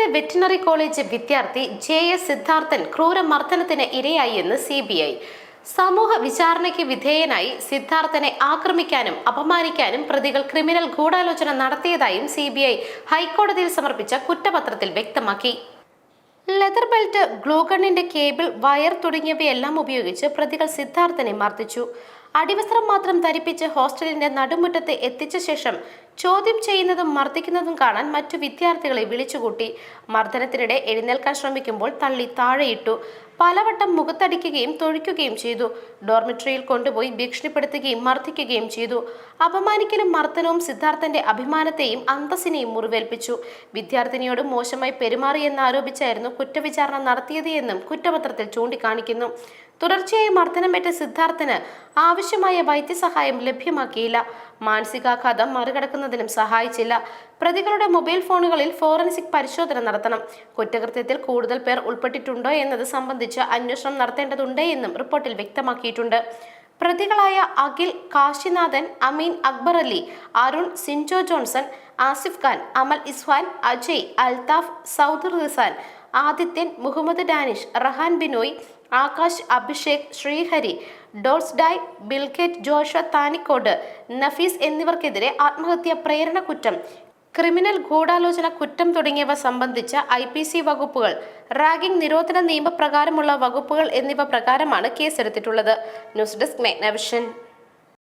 കോഴിക്കോട്ടെ veterinary college വിദ്യാർത്ഥി J S Siddharthan ക്രൂരമർദ്ദനത്തിന് ഇരയായി എന്ന് സി ബി ഐ. സമൂഹ വിചാരണയ്ക്ക് വിധേയനായി സിദ്ധാർത്ഥനെ ആക്രമിക്കാനും അപമാനിക്കാനും പ്രതികൾ ക്രിമിനൽ ഗൂഢാലോചന നടത്തിയതായും സി ബി ഐ ഹൈക്കോടതിയിൽ സമർപ്പിച്ച കുറ്റപത്രത്തിൽ വ്യക്തമാക്കി. ലെതർ ബെൽറ്റ് ഗ്ലൂഗണ്ണിന്റെ കേബിൾ വയർ തുടങ്ങിയവയെല്ലാം ഉപയോഗിച്ച് പ്രതികൾ സിദ്ധാർത്ഥനെ മർദ്ദിച്ചു. അടിവസ്ത്രം മാത്രം ധരിപ്പിച്ച് ഹോസ്റ്റലിന്റെ നടുമുറ്റത്ത് എത്തിച്ച ശേഷം ചോദ്യം ചെയ്യുന്നതും മർദ്ദിക്കുന്നതും കാണാൻ മറ്റു വിദ്യാർത്ഥികളെ വിളിച്ചുകൂട്ടി. മർദ്ദനത്തിനിടെ എഴുന്നേൽക്കാൻ ശ്രമിക്കുമ്പോൾ തള്ളി താഴെയിട്ടു. പലവട്ടം മുഖത്തടിക്കുകയും തൊഴിക്കുകയും ചെയ്തു. ഡോർമിട്രിയിൽ കൊണ്ടുപോയി ഭീഷണിപ്പെടുത്തുകയും മർദ്ദിക്കുകയും ചെയ്തു. അപമാനിക്കലും മർദ്ദനവും സിദ്ധാർത്ഥന്റെ അഭിമാനത്തെയും അന്തസ്സിനെയും മുറിവേൽപ്പിച്ചു. വിദ്യാർത്ഥിനിയോട് മോശമായി പെരുമാറിയെന്നാരോപിച്ചായിരുന്നു കുറ്റവിചാരണ നടത്തിയത് എന്നും കുറ്റപത്രത്തിൽ ചൂണ്ടിക്കാണിക്കുന്നു. തുടർച്ചയായി മർദ്ദനമേറ്റ സിദ്ധാർത്ഥന് ആവശ്യമായ വൈദ്യസഹായം ലഭ്യമാക്കിയില്ല. മാനസികാഘാതം മറികടക്കുന്നതിനും സഹായിച്ചില്ല. പ്രതികളുടെ മൊബൈൽ ഫോണുകളിൽ ഫോറൻസിക് പരിശോധന നടത്തണം. കുറ്റകൃത്യത്തിൽ കൂടുതൽ പേർ ഉൾപ്പെട്ടിട്ടുണ്ടോ എന്നത് സംബന്ധിച്ച് അന്വേഷണം നടത്തേണ്ടതുണ്ട് എന്നും റിപ്പോർട്ടിൽ വ്യക്തമാക്കിയിട്ടുണ്ട്. പ്രതികളായ അഖിൽ കാശിനാഥൻ അമീൻ അക്ബർ അലി അരുൺ സിൻജോ ജോൺസൺ ആസിഫ് ഖാൻ അമൽ ഇസ്വാൻ അജയ് അൽതാഫ് സൗദർ റിസാൻ ആദിത്യൻ മുഹമ്മദ് ഡാനിഷ് റഹാൻ ബിനോയ് ആകാശ് അഭിഷേക് ശ്രീഹരി ഡോൾസ് ഡായ് ബിൽഗേറ്റ് ജോഷ താനിക്കോട് നഫീസ് എന്നിവർക്കെതിരെ ആത്മഹത്യ പ്രേരണ കുറ്റം ക്രിമിനൽ ഗൂഢാലോചന കുറ്റം തുടങ്ങിയവ സംബന്ധിച്ച ഐ പി സി വകുപ്പുകൾ റാഗിംഗ് നിരോധന നിയമപ്രകാരമുള്ള വകുപ്പുകൾ എന്നിവ പ്രകാരമാണ് കേസെടുത്തിട്ടുള്ളത്. News desk മെഗ്നവിഷൻ